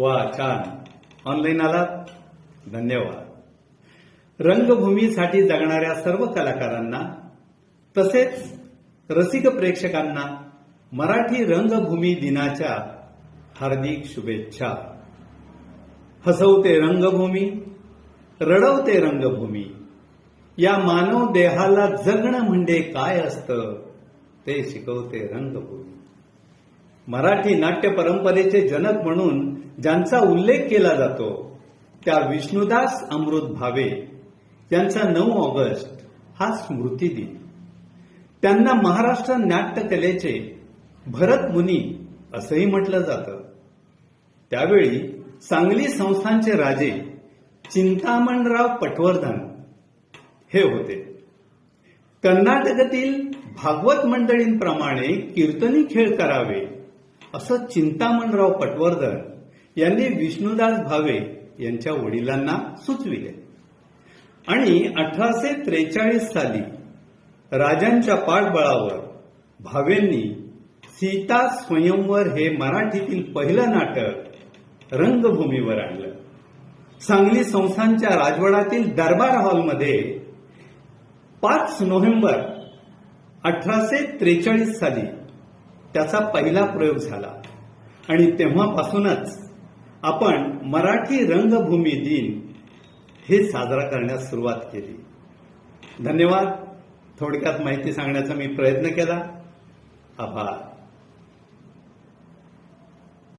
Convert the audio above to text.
वा छान ऑनलाईन आलात? धन्यवाद. रंगभूमीसाठी जगणाऱ्या सर्व कलाकारांना तसेच रसिक प्रेक्षकांना मराठी रंगभूमी दिनाच्या हार्दिक शुभेच्छा. हसवते रंगभूमी रडवते रंगभूमी या मानव देहाला जगणं म्हणजे काय असतं ते शिकवते रंगभूमी. मराठी नाट्य परंपरेचे जनक म्हणून ज्यांचा उल्लेख केला जातो त्या विष्णुदास अमृत भावे यांचा नऊ ऑगस्ट हा स्मृती दिन. त्यांना महाराष्ट्र नाट्यकलेचे भरत मुनी असंही म्हटलं जातं. त्यावेळी सांगली संस्थांचे राजे चिंतामणराव पटवर्धन हे होते. कर्नाटकातील भागवत मंडळींप्रमाणे कीर्तनी खेळ करावे असं चिंतामणराव पटवर्धन यांनी विष्णुदास भावे यांच्या वडिलांना सुचविले. आणि अठराशे त्रेचाळीस साली राजांच्या पाठबळावर भावेंनी सीता स्वयंवर हे मराठीतील पहिलं नाटक रंगभूमीवर आणलं. सांगली संस्थांच्या राजवाडातील दरबार हॉलमध्ये पाच नोव्हेंबर अठराशे त्रेचाळीस साली त्याचा पहिला प्रयोग झाला. आणि तेव्हापासूनच आपण मराठी रंगभूमी दिन हे साजरा करण्यास सुरुवात केली. धन्यवाद. थोडक्यात माहिती सांगण्याचा मी प्रयत्न केला. आभार.